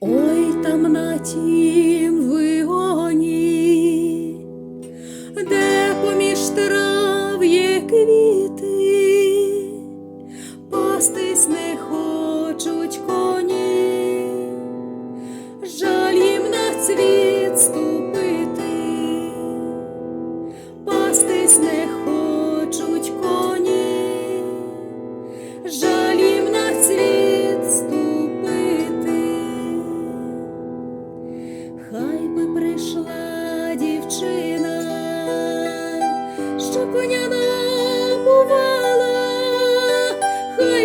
Ой там на тім вигоні, де поміж трав є квіти, пастись не хочуть коні, жаль їм на цвіт ступити, пастись не хочуть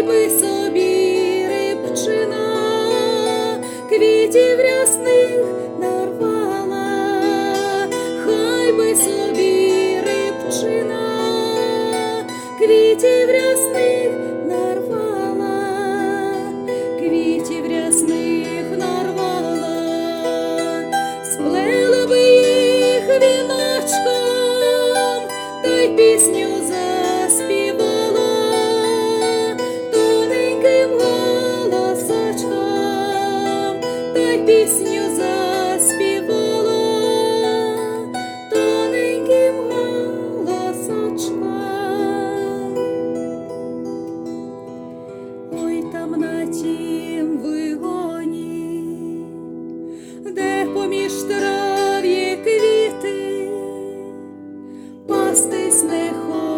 би собі рибчина квітів рясних нарвала, хай би собі рибчина квітів рясних нарвала, квітів рясних нарвала, сплела би їх віночком, та й пісню поміж трав'ї квіти, пастись не хоче.